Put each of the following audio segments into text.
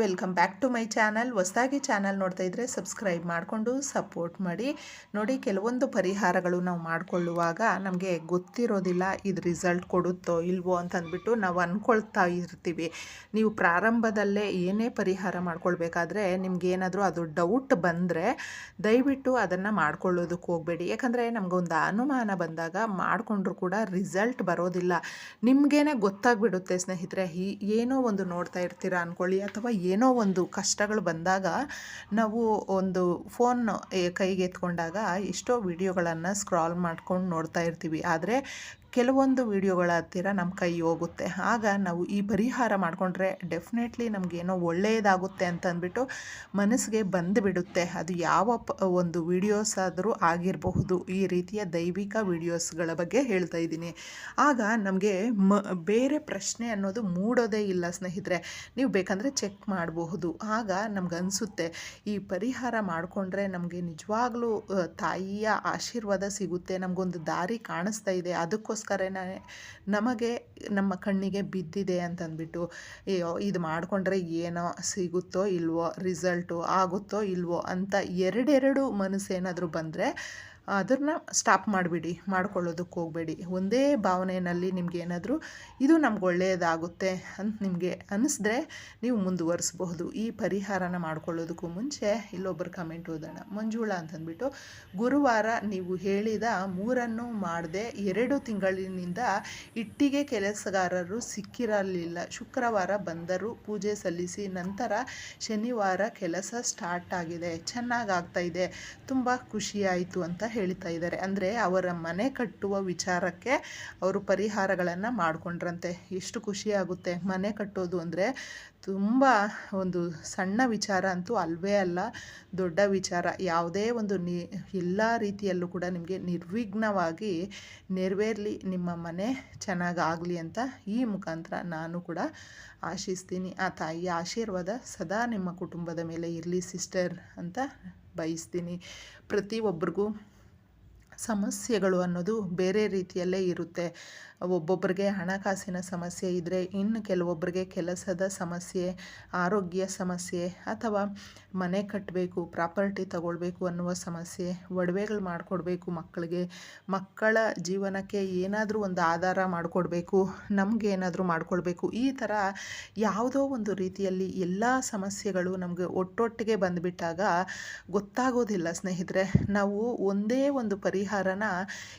Welcome back to my channel. ಹೊಸದಾಗಿ channel ನೋಡ್ತಾ ಇದ್ದರೆ ಸಬ್ಸ್ಕ್ರೈಬ್ ಮಾಡಿಕೊಂಡು ಸಪೋರ್ಟ್ ಮಾಡಿ. ನೋಡಿ, ಕೆಲವೊಂದು ಪರಿಹಾರಗಳು ನಾವು ಮಾಡಿಕೊಳ್ಳುವಾಗ ನಮಗೆ ಗೊತ್ತಿರೋದಿಲ್ಲ, ಇದು ರಿಸಲ್ಟ್ ಕೊಡುತ್ತೋ ಇಲ್ವೋ ಅಂತಂದ್ಬಿಟ್ಟು ನಾವು ಅಂದ್ಕೊಳ್ತಾ ಇರ್ತೀವಿ. ನೀವು ಪ್ರಾರಂಭದಲ್ಲೇ ಏನೇ ಪರಿಹಾರ ಮಾಡ್ಕೊಳ್ಬೇಕಾದ್ರೆ ನಿಮ್ಗೇನಾದರೂ ಅದು ಡೌಟ್ ಬಂದರೆ ದಯವಿಟ್ಟು ಅದನ್ನು ಮಾಡ್ಕೊಳ್ಳೋದಕ್ಕೆ ಹೋಗಬೇಡಿ. ಯಾಕಂದರೆ ನಮಗೊಂದು ಅನುಮಾನ ಬಂದಾಗ ಮಾಡಿಕೊಂಡ್ರೂ ಕೂಡ ರಿಸಲ್ಟ್ ಬರೋದಿಲ್ಲ. ನಿಮಗೇನೆ ಗೊತ್ತಾಗ್ಬಿಡುತ್ತೆ ಸ್ನೇಹಿತರೆ ಏನೋ ಒಂದು ನೋಡ್ತಾ ಇರ್ತೀರಾ ಅಂದ್ಕೊಳ್ಳಿ ಅಥವಾ ಏನೋ ಒಂದು ಕಷ್ಟಗಳು ಬಂದಾಗ ನಾವು ಒಂದು ಫೋನ್ ಕೈಗೆ ಎತ್ಕೊಂಡಾಗ ಎಷ್ಟೋ ವಿಡಿಯೋಗಳನ್ನು ಸ್ಕ್ರಾಲ್ ಮಾಡ್ಕೊಂಡು ನೋಡ್ತಾ ಇರ್ತೀವಿ. ಆದರೆ ಕೆಲವೊಂದು ವಿಡಿಯೋಗಳ ಹತ್ತಿರ ನಮ್ಮ ಕೈ ಹೋಗುತ್ತೆ. ಆಗ ನಾವು ಈ ಪರಿಹಾರ ಮಾಡಿಕೊಂಡ್ರೆ ಡೆಫಿನೆಟ್ಲಿ ನಮಗೇನೋ ಒಳ್ಳೆಯದಾಗುತ್ತೆ ಅಂತ ಅಂದ್ಬಿಟ್ಟು ಮನಸ್ಸಿಗೆ ಬಂದುಬಿಡುತ್ತೆ. ಅದು ಯಾವ ಪ, ಒಂದು ವಿಡಿಯೋಸ್ ಆದರೂ ಆಗಿರಬಹುದು. ಈ ರೀತಿಯ ದೈವಿಕ ವಿಡಿಯೋಸ್ಗಳ ಬಗ್ಗೆ ಹೇಳ್ತಾ ಇದ್ದೀನಿ. ಆಗ ನಮಗೆ ಮ, ಬೇರೆ ಪ್ರಶ್ನೆ ಅನ್ನೋದು ಮೂಡೋದೇ ಇಲ್ಲ ಸ್ನೇಹಿತರೆ. ನೀವು ಬೇಕಂದರೆ ಚೆಕ್ ಮಾಡಬಹುದು. ಆಗ ನಮ್ಗೆ ಅನಿಸುತ್ತೆ ಈ ಪರಿಹಾರ ಮಾಡಿಕೊಂಡ್ರೆ ನಮಗೆ ನಿಜವಾಗ್ಲೂ ತಾಯಿಯ ಆಶೀರ್ವಾದ ಸಿಗುತ್ತೆ. ನಮಗೊಂದು ದಾರಿ ಕಾಣಿಸ್ತಾ ಇದೆ. ಅದಕ್ಕೋಸ್ಕರ ಅದಕ್ಕೋಸ್ಕರನೇ ನಮಗೆ ನಮ್ಮ ಕಣ್ಣಿಗೆ ಬಿದ್ದಿದೆ ಅಂತಂದ್ಬಿಟ್ಟು ಇದು ಮಾಡಿಕೊಂಡ್ರೆ ಏನೋ ಸಿಗುತ್ತೋ ಇಲ್ವೋ ರಿಸಲ್ಟು ಆಗುತ್ತೋ ಇಲ್ವೋ ಅಂತ ಎರಡೆರಡು ಮನಸ್ಸೇನಾದರೂ ಬಂದರೆ ಅದನ್ನು ಸ್ಟಾಪ್ ಮಾಡಿಬಿಡಿ ಮಾಡ್ಕೊಳ್ಳೋದಕ್ಕೆ ಹೋಗಬೇಡಿ. ಒಂದೇ ಭಾವನೆಯಲ್ಲಿ ನಿಮ್ಗೆ ಏನಾದರೂ, ಇದು ನಮ್ಗೆ ಒಳ್ಳೆಯದಾಗುತ್ತೆ ಅಂತ ನಿಮಗೆ ಅನ್ನಿಸಿದ್ರೆ ನೀವು ಮುಂದುವರಿಸಬಹುದು. ಈ ಪರಿಹಾರನ ಮಾಡ್ಕೊಳ್ಳೋದಕ್ಕೂ ಮುಂಚೆ ಇಲ್ಲೊಬ್ಬರು ಕಮೆಂಟ್ ಓದೋಣ. ಮಂಜುಳ ಅಂತಂದ್ಬಿಟ್ಟು, ಗುರುವಾರ ನೀವು ಹೇಳಿದ ಮೂರನ್ನು ಮಾಡದೆ ಎರಡು ತಿಂಗಳಿನಿಂದ ಇಟ್ಟಿಗೆ ಕೆಲಸಗಾರರು ಸಿಕ್ಕಿರಲಿಲ್ಲ. ಶುಕ್ರವಾರ ಬಂದರು, ಪೂಜೆ ಸಲ್ಲಿಸಿ, ನಂತರ ಶನಿವಾರ ಕೆಲಸ ಸ್ಟಾರ್ಟ್ ಆಗಿದೆ. ಚೆನ್ನಾಗಾಗ್ತಾ ಇದೆ. ತುಂಬ ಖುಷಿಯಾಯಿತು ಅಂತ ಹೇಳ್ತಾ ಇದ್ದಾರೆ. ಅಂದರೆ ಅವರ ಮನೆ ಕಟ್ಟುವ ವಿಚಾರಕ್ಕೆ ಅವರು ಪರಿಹಾರಗಳನ್ನು ಮಾಡಿಕೊಂಡ್ರಂತೆ. ಎಷ್ಟು ಖುಷಿಯಾಗುತ್ತೆ ಮನೆ ಕಟ್ಟೋದು ಅಂದರೆ ತುಂಬ ಒಂದು ಸಣ್ಣ ವಿಚಾರ ಅಂತೂ ಅಲ್ವೇ ಅಲ್ಲ, ದೊಡ್ಡ ವಿಚಾರ. ಯಾವುದೇ ಒಂದು ನಿ, ಎಲ್ಲ ರೀತಿಯಲ್ಲೂ ಕೂಡ ನಿಮಗೆ ನಿರ್ವಿಘ್ನವಾಗಿ ನೆರವೇರಲಿ, ನಿಮ್ಮ ಮನೆ ಚೆನ್ನಾಗಾಗಲಿ ಅಂತ ಈ ಮುಖಾಂತರ ನಾನು ಕೂಡ ಆಶಿಸ್ತೀನಿ. ಆ ತಾಯಿಯ ಆಶೀರ್ವಾದ ಸದಾ ನಿಮ್ಮ ಕುಟುಂಬದ ಮೇಲೆ ಇರಲಿ, ಸಿಸ್ಟರ್ ಅಂತ ಬಯಸ್ತೀನಿ. ಪ್ರತಿಯೊಬ್ಬರಿಗೂ ಸಮಸ್ಯೆಗಳು ಅನ್ನೋದು ಬೇರೆ ರೀತಿಯಲ್ಲೇ ಇರುತ್ತೆ. ಒಬ್ಬೊಬ್ಬರಿಗೆ ಹಣಕಾಸಿನ ಸಮಸ್ಯೆ ಇದ್ದರೆ ಇನ್ನು ಕೆಲವೊಬ್ಬರಿಗೆ ಕೆಲಸದ ಸಮಸ್ಯೆ, ಆರೋಗ್ಯ ಸಮಸ್ಯೆ ಅಥವಾ ಮನೆ ಕಟ್ಟಬೇಕು ಪ್ರಾಪರ್ಟಿ ತಗೊಳ್ಬೇಕು ಅನ್ನುವ ಸಮಸ್ಯೆ, ಒಡವೆಗಳು ಮಾಡಿಕೊಡ್ಬೇಕು ಮಕ್ಕಳಿಗೆ, ಮಕ್ಕಳ ಜೀವನಕ್ಕೆ ಏನಾದರೂ ಒಂದು ಆಧಾರ ಮಾಡಿಕೊಡ್ಬೇಕು, ನಮಗೆ ಏನಾದರೂ ಮಾಡಿಕೊಡ್ಬೇಕು ಈ ಥರ ಯಾವುದೋ ಒಂದು ರೀತಿಯಲ್ಲಿ ಎಲ್ಲ ಸಮಸ್ಯೆಗಳು ನಮಗೆ ಒಟ್ಟೊಟ್ಟಿಗೆ ಬಂದುಬಿಟ್ಟಾಗ ಗೊತ್ತಾಗೋದಿಲ್ಲ ಸ್ನೇಹಿತರೆ. ನಾವು ಒಂದೇ ಒಂದು ಪರಿಹಾರನ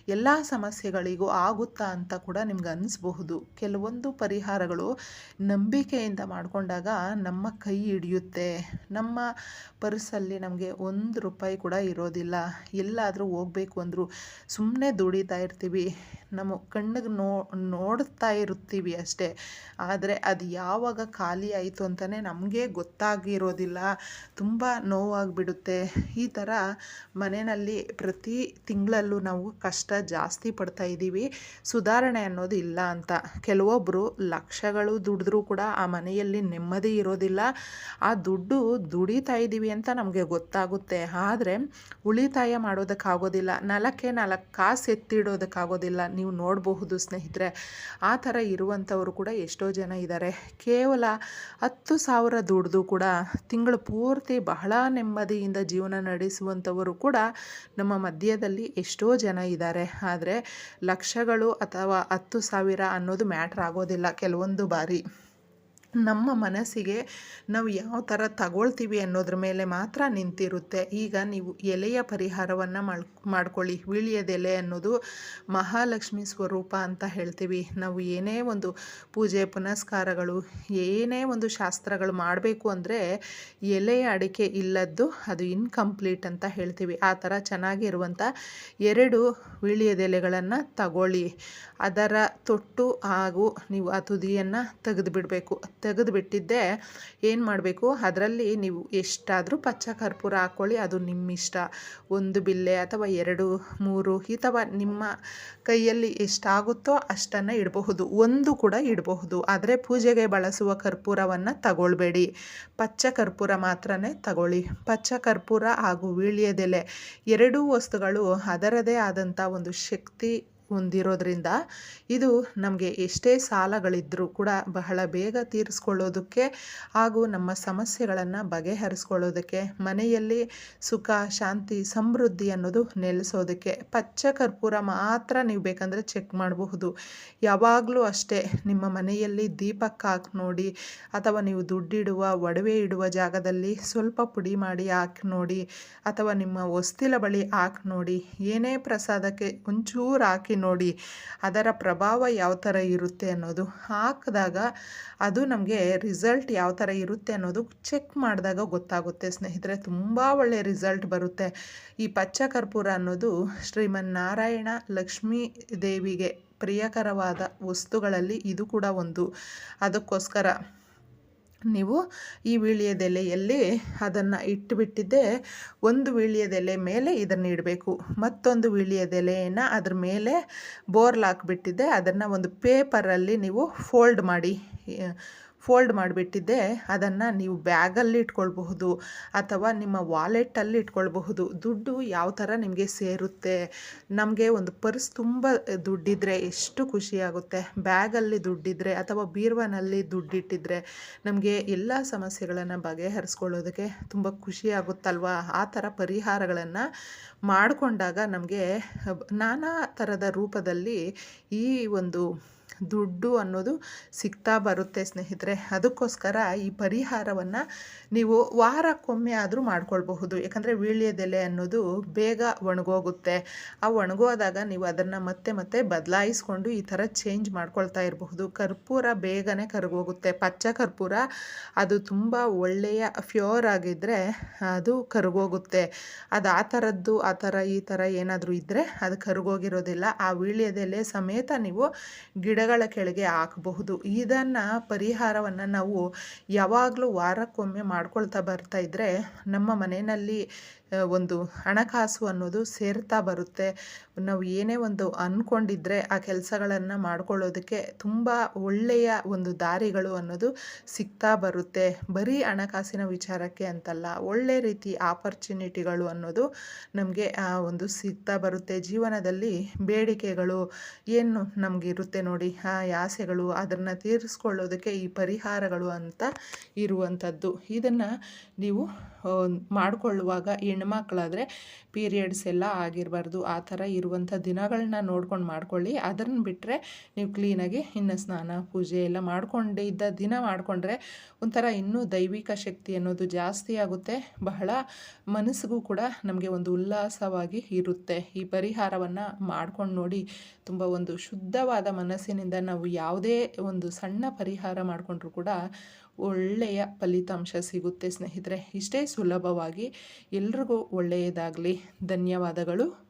ಎಲ್ಲ ಸಮಸ್ಯೆಗಳಿಗೂ ಆಗುತ್ತಾ ಅಂತ ಕೂಡ ನಿಮ್ಗೆ ಅನ್ನಿಸ್ಬಹುದು ಕೆಲವೊಂದು ಪರಿಹಾರಗಳು ನಂಬಿಕೆಯಿಂದ ಮಾಡಿಕೊಂಡಾಗ ನಮ್ಮ ಕೈ ಹಿಡಿಯುತ್ತೆ. ನಮ್ಮ ಪರ್ಸಲ್ಲಿ ನಮಗೆ ಒಂದು ರೂಪಾಯಿ ಕೂಡ ಇರೋದಿಲ್ಲ. ಎಲ್ಲಾದರೂ ಹೋಗಬೇಕು ಅಂದರೂ ಸುಮ್ಮನೆ ದುಡಿತಾ ಇರ್ತೀವಿ. ನಮ್ಮ ಕಣ್ಣಿಗೆ ನೋ, ನೋಡ್ತಾ ಇರ್ತೀವಿ ಅಷ್ಟೇ. ಆದರೆ ಅದು ಯಾವಾಗ ಖಾಲಿ ಆಯಿತು ಅಂತಲೇ ನಮಗೆ ಗೊತ್ತಾಗಿರೋದಿಲ್ಲ. ತುಂಬ ನೋವಾಗಿಬಿಡುತ್ತೆ. ಈ ಥರ ಮನೆಯಲ್ಲಿ ಪ್ರತಿ ತಿಂಗಳಲ್ಲೂ ನಾವು ಕಷ್ಟ ಜಾಸ್ತಿ ಪಡ್ತಾ ಇದ್ದೀವಿ. ಸುಧಾರಣೆ ಅನ್ನೋದು ಇಲ್ಲ ಅಂತ. ಕೆಲವೊಬ್ಬರು ಲಕ್ಷಗಳು ದುಡಿದ್ರೂ ಕೂಡ ಆ ಮನೆಯಲ್ಲಿ ನೆಮ್ಮದಿ ಇರೋದಿಲ್ಲ. ಆ ದುಡ್ಡು ದುಡಿತಾ ಇದ್ದೀವಿ ಅಂತ ನಮಗೆ ಗೊತ್ತಾಗುತ್ತೆ. ಆದರೆ ಉಳಿತಾಯ ಮಾಡೋದಕ್ಕಾಗೋದಿಲ್ಲ. ನಾಲ್ಕೇ ನಾಲ್ಕು ಕಾಸು ಎತ್ತಿಡೋದಕ್ಕಾಗೋದಿಲ್ಲ. ನೀವು ನೋಡಬಹುದು ಸ್ನೇಹಿತರೆ. ಆ ಥರ ಇರುವಂಥವರು ಕೂಡ ಎಷ್ಟೋ ಜನ ಇದ್ದಾರೆ ಕೇವಲ ಹತ್ತು ಸಾವಿರ ದುಡ್ದು ಕೂಡ ತಿಂಗಳು ಪೂರ್ತಿ ಬಹಳ ನೆಮ್ಮದಿಯಿಂದ ಜೀವನ ನಡೆಸುವಂಥವರು ಕೂಡ ನಮ್ಮ ಮಧ್ಯದಲ್ಲಿ ಎಷ್ಟೋ ಜನ ಇದ್ದಾರೆ ಆದರೆ ಲಕ್ಷಗಳು ಅಥವಾ ಹತ್ತು ಸಾವಿರ ಅನ್ನೋದು ಮ್ಯಾಟ್ರ್ ಆಗೋದಿಲ್ಲ ಕೆಲವೊಂದು ಬಾರಿ. ನಮ್ಮ ಮನಸ್ಸಿಗೆ ನಾವು ಯಾವ ಥರ ತಗೊಳ್ತೀವಿ ಅನ್ನೋದ್ರ ಮೇಲೆ ಮಾತ್ರ ನಿಂತಿರುತ್ತೆ. ಈಗ ನೀವು ಎಲೆಯ ಪರಿಹಾರವನ್ನು ಮಾಡ್ ಮಾಡ್ಕೊಳ್ಳಿ. ವೀಳ್ಯದೆಲೆ ಅನ್ನೋದು ಮಹಾಲಕ್ಷ್ಮಿ ಸ್ವರೂಪ ಅಂತ ಹೇಳ್ತೀವಿ. ನಾವು ಏನೇ ಒಂದು ಪೂಜೆ, ಪುನಸ್ಕಾರಗಳು, ಏನೇ ಒಂದು ಶಾಸ್ತ್ರಗಳು ಮಾಡಬೇಕು ಅಂದರೆ ಎಲೆಯ ಅಡಿಕೆ ಇಲ್ಲದ್ದು ಅದು ಇನ್ಕಂಪ್ಲೀಟ್ ಅಂತ ಹೇಳ್ತೀವಿ. ಆ ಥರ ಚೆನ್ನಾಗಿರುವಂಥ ಎರಡು ವೀಳ್ಯದೆಲೆಗಳನ್ನು ತಗೊಳ್ಳಿ. ಅದರ ತೊಟ್ಟು ಹಾಗೂ ನೀವು ಆ ತುದಿಯನ್ನು ತೆಗೆದುಬಿಡಬೇಕು. ತೆಗೆದುಬಿಟ್ಟಿದ್ದೆ ಏನು ಮಾಡಬೇಕು? ಅದರಲ್ಲಿ ನೀವು ಎಷ್ಟಾದರೂ ಪಚ್ಚ ಕರ್ಪೂರ ಹಾಕ್ಕೊಳ್ಳಿ. ಅದು ನಿಮ್ಮಿಷ್ಟ. ಒಂದು ಬಿಲ್ಲೆ ಅಥವಾ ಎರಡು, ಮೂರು ಅಥವಾ ನಿಮ್ಮ ಕೈಯಲ್ಲಿ ಎಷ್ಟಾಗುತ್ತೋ ಅಷ್ಟನ್ನು ಇಡಬಹುದು. ಒಂದು ಕೂಡ ಇಡಬಹುದು. ಆದರೆ ಪೂಜೆಗೆ ಬಳಸುವ ಕರ್ಪೂರವನ್ನು ತಗೊಳ್ಬೇಡಿ. ಪಚ್ಚ ಕರ್ಪೂರ ಮಾತ್ರನೇ ತಗೊಳ್ಳಿ. ಪಚ್ಚ ಕರ್ಪೂರ ಹಾಗೂ ವೀಳ್ಯದೆಲೆ ಎರಡೂ ವಸ್ತುಗಳು ಅದರದೇ ಆದಂಥ ಒಂದು ಶಕ್ತಿ ಹೊಂದಿರೋದ್ರಿಂದ ಇದು ನಮಗೆ ಎಷ್ಟೇ ಸಾಲಗಳಿದ್ದರೂ ಕೂಡ ಬಹಳ ಬೇಗ ತೀರಿಸ್ಕೊಳ್ಳೋದಕ್ಕೆ ಹಾಗೂ ನಮ್ಮ ಸಮಸ್ಯೆಗಳನ್ನು ಬಗೆಹರಿಸ್ಕೊಳ್ಳೋದಕ್ಕೆ, ಮನೆಯಲ್ಲಿ ಸುಖ, ಶಾಂತಿ, ಸಮೃದ್ಧಿ ಅನ್ನೋದು ನೆಲೆಸೋದಕ್ಕೆ ಪಚ್ಚ ಕರ್ಪೂರ ಮಾತ್ರ ನೀವು ಬೇಕಂದರೆ ಚೆಕ್ ಮಾಡಬಹುದು. ಯಾವಾಗಲೂ ಅಷ್ಟೇ ನಿಮ್ಮ ಮನೆಯಲ್ಲಿ ದೀಪಕ್ಕೆ ಹಾಕಿ ನೋಡಿ ಅಥವಾ ನೀವು ದುಡ್ಡಿಡುವ, ಒಡವೆ ಇಡುವ ಜಾಗದಲ್ಲಿ ಸ್ವಲ್ಪ ಪುಡಿ ಮಾಡಿ ಹಾಕಿ ನೋಡಿ ಅಥವಾ ನಿಮ್ಮ ಹೊಸ್ತಿಲ ಬಳಿ ಹಾಕಿ ನೋಡಿ, ಏನೇ ಪ್ರಸಾದಕ್ಕೆ ಒಂಚೂರು ಹಾಕಿ ನೋಡಿ ಅದರ ಪ್ರಭಾವ ಯಾವ ಥರ ಇರುತ್ತೆ ಅನ್ನೋದು ಹಾಕಿದಾಗ ಅದು ನಮಗೆ ರಿಸಲ್ಟ್ ಯಾವ ಥರ ಇರುತ್ತೆ ಅನ್ನೋದು ಚೆಕ್ ಮಾಡಿದಾಗ ಗೊತ್ತಾಗುತ್ತೆ. ಸ್ನೇಹಿತರೆ, ತುಂಬ ಒಳ್ಳೆಯ ರಿಸಲ್ಟ್ ಬರುತ್ತೆ. ಈ ಪಚ್ಚ ಕರ್ಪೂರ ಅನ್ನೋದು ಶ್ರೀಮನ್ ನಾರಾಯಣ ಲಕ್ಷ್ಮೀ ದೇವಿಗೆ ಪ್ರಿಯಕರವಾದ ವಸ್ತುಗಳಲ್ಲಿ ಇದು ಕೂಡ ಒಂದು. ಅದಕ್ಕೋಸ್ಕರ ನೀವು ಈ ವೀಳ್ಯದೆಲೆಯಲ್ಲಿ ಅದನ್ನು ಇಟ್ಟುಬಿಟ್ಟಿದ್ದೆ ಒಂದು ವೀಳ್ಯದೆಲೆ ಮೇಲೆ ಇದನ್ನು ಇಡಬೇಕು. ಮತ್ತೊಂದು ವೀಳ್ಯದೆಲೆಯನ್ನು ಅದ್ರ ಮೇಲೆ ಬೋರ್ಲ್ ಹಾಕ್ಬಿಟ್ಟಿದ್ದೆ, ಅದನ್ನು ಒಂದು ಪೇಪರಲ್ಲಿ ನೀವು ಫೋಲ್ಡ್ ಮಾಡಿ ಫೋಲ್ಡ್ ಮಾಡಿಬಿಟ್ಟಿದ್ದೆ, ಅದನ್ನು ನೀವು ಬ್ಯಾಗಲ್ಲಿ ಇಟ್ಕೊಳ್ಬಹುದು ಅಥವಾ ನಿಮ್ಮ ವಾಲೆಟಲ್ಲಿ ಇಟ್ಕೊಳ್ಬಹುದು. ದುಡ್ಡು ಯಾವ ಥರ ನಿಮಗೆ ಸೇರುತ್ತೆ, ನಮಗೆ ಒಂದು ಪರ್ಸ್ ತುಂಬ ದುಡ್ಡಿದ್ರೆ ಎಷ್ಟು ಖುಷಿಯಾಗುತ್ತೆ. ಬ್ಯಾಗಲ್ಲಿ ದುಡ್ಡಿದ್ರೆ ಅಥವಾ ಬೀರ್ವನಲ್ಲಿ ದುಡ್ಡಿಟ್ಟಿದ್ರೆ ನಮಗೆ ಎಲ್ಲ ಸಮಸ್ಯೆಗಳನ್ನು ಬಗೆಹರಿಸ್ಕೊಳ್ಳೋದಕ್ಕೆ ತುಂಬ ಖುಷಿಯಾಗುತ್ತಲ್ವ? ಆ ಥರ ಪರಿಹಾರಗಳನ್ನು ಮಾಡಿಕೊಂಡಾಗ ನಮಗೆ ನಾನಾ ಥರದ ರೂಪದಲ್ಲಿ ಈ ಒಂದು ದುಡ್ಡು ಅನ್ನೋದು ಸಿಗ್ತಾ ಬರುತ್ತೆ ಸ್ನೇಹಿತರೆ. ಅದಕ್ಕೋಸ್ಕರ ಈ ಪರಿಹಾರವನ್ನು ನೀವು ವಾರಕ್ಕೊಮ್ಮೆ ಆದರೂ ಮಾಡ್ಕೊಳ್ಬಹುದು. ಯಾಕಂದರೆ ವೀಳ್ಯದೆಲೆ ಅನ್ನೋದು ಬೇಗ ಒಣಗೋಗುತ್ತೆ. ಆ ಒಣಗೋದಾಗ ನೀವು ಅದನ್ನು ಮತ್ತೆ ಮತ್ತೆ ಬದಲಾಯಿಸ್ಕೊಂಡು ಈ ಥರ ಚೇಂಜ್ ಮಾಡ್ಕೊಳ್ತಾ ಇರಬಹುದು. ಕರ್ಪೂರ ಬೇಗನೆ ಕರಗೋಗುತ್ತೆ. ಪಚ್ಚ ಕರ್ಪೂರ ಅದು ತುಂಬ ಒಳ್ಳೆಯ ಫ್ಯೂರ್ ಆಗಿದ್ದರೆ ಅದು ಕರಗೋಗುತ್ತೆ. ಅದು ಆ ಥರದ್ದು, ಆ ಥರ ಈ ಥರ ಏನಾದರೂ ಇದ್ದರೆ ಅದು ಕರಗೋಗಿರೋದಿಲ್ಲ. ಆ ವೀಳ್ಯದೆಲೆ ಸಮೇತ ನೀವು ಗಿಡಗಳ ಕೆಳಗೆ ಹಾಕಬಹುದು. ಇದನ್ನು ಪರಿಹಾರವನ್ನು ನಾವು ಯಾವಾಗಲೂ ವಾರಕ್ಕೊಮ್ಮೆ ಮಾಡ್ಕೊಳ್ತಾ ಬರ್ತಾ ಇದ್ದರೆ ನಮ್ಮ ಮನೆಯಲ್ಲಿ ಒಂದು ಹಣಕಾಸು ಅನ್ನೋದು ಸೇರ್ತಾ ಬರುತ್ತೆ. ನಾವು ಏನೇ ಒಂದು ಅಂದ್ಕೊಂಡಿದ್ರೆ ಆ ಕೆಲಸಗಳನ್ನು ಮಾಡ್ಕೊಳ್ಳೋದಕ್ಕೆ ತುಂಬ ಒಳ್ಳೆಯ ಒಂದು ದಾರಿಗಳು ಅನ್ನೋದು ಸಿಗ್ತಾ ಬರುತ್ತೆ. ಬರೀ ಹಣಕಾಸಿನ ವಿಚಾರಕ್ಕೆ ಅಂತಲ್ಲ, ಒಳ್ಳೆ ರೀತಿ ಆಪರ್ಚುನಿಟಿಗಳು ಅನ್ನೋದು ನಮಗೆ ಒಂದು ಸಿಗ್ತಾ ಬರುತ್ತೆ. ಜೀವನದಲ್ಲಿ ಬೇಡಿಕೆಗಳು ಏನು ನಮಗಿರುತ್ತೆ ನೋಡಿ, ಆ ಆಸೆಗಳು ಅದನ್ನು ತೀರಿಸ್ಕೊಳ್ಳೋದಕ್ಕೆ ಈ ಪರಿಹಾರಗಳು ಅಂತ ಇರುವಂಥದ್ದು. ಇದನ್ನು ನೀವು ಮಾಡಿಕೊಳ್ಳುವಾಗ ಹೆಣ್ಮಕ್ಳಾದರೆ ಪೀರಿಯಡ್ಸ್ ಎಲ್ಲ ಆಗಿರಬಾರ್ದು. ಆ ಥರ ಇರುವಂಥ ದಿನಗಳನ್ನ ನೋಡ್ಕೊಂಡು ಮಾಡ್ಕೊಳ್ಳಿ. ಅದನ್ನು ಬಿಟ್ಟರೆ ನೀವು ಕ್ಲೀನಾಗಿ ಇನ್ನು ಸ್ನಾನ, ಪೂಜೆ ಎಲ್ಲ ಮಾಡ್ಕೊಂಡಿದ್ದ ದಿನ ಮಾಡಿಕೊಂಡ್ರೆ ಒಂಥರ ಇನ್ನೂ ದೈವಿಕ ಶಕ್ತಿ ಅನ್ನೋದು ಜಾಸ್ತಿ ಆಗುತ್ತೆ. ಬಹಳ ಮನಸ್ಸಿಗೂ ಕೂಡ ನಮಗೆ ಒಂದು ಉಲ್ಲಾಸವಾಗಿ ಇರುತ್ತೆ. ಈ ಪರಿಹಾರವನ್ನು ಮಾಡ್ಕೊಂಡು ನೋಡಿ ತುಂಬ ಒಂದು ಶುದ್ಧವಾದ ಮನಸ್ಸಿನಿಂದ ನಾವು ಯಾವುದೇ ಒಂದು ಸಣ್ಣ ಪರಿಹಾರ ಮಾಡಿಕೊಂಡ್ರೂ ಕೂಡ ಒಳ್ಳೆಯ ಫಲಿತಾಂಶ ಸಿಗುತ್ತೆ ಸ್ನೇಹಿತರೆ. ಇಷ್ಟೇ ಸುಲಭವಾಗಿ ಎಲ್ರಿಗೂ ಒಳ್ಳೆಯದಾಗಲಿ. ಧನ್ಯವಾದಗಳು.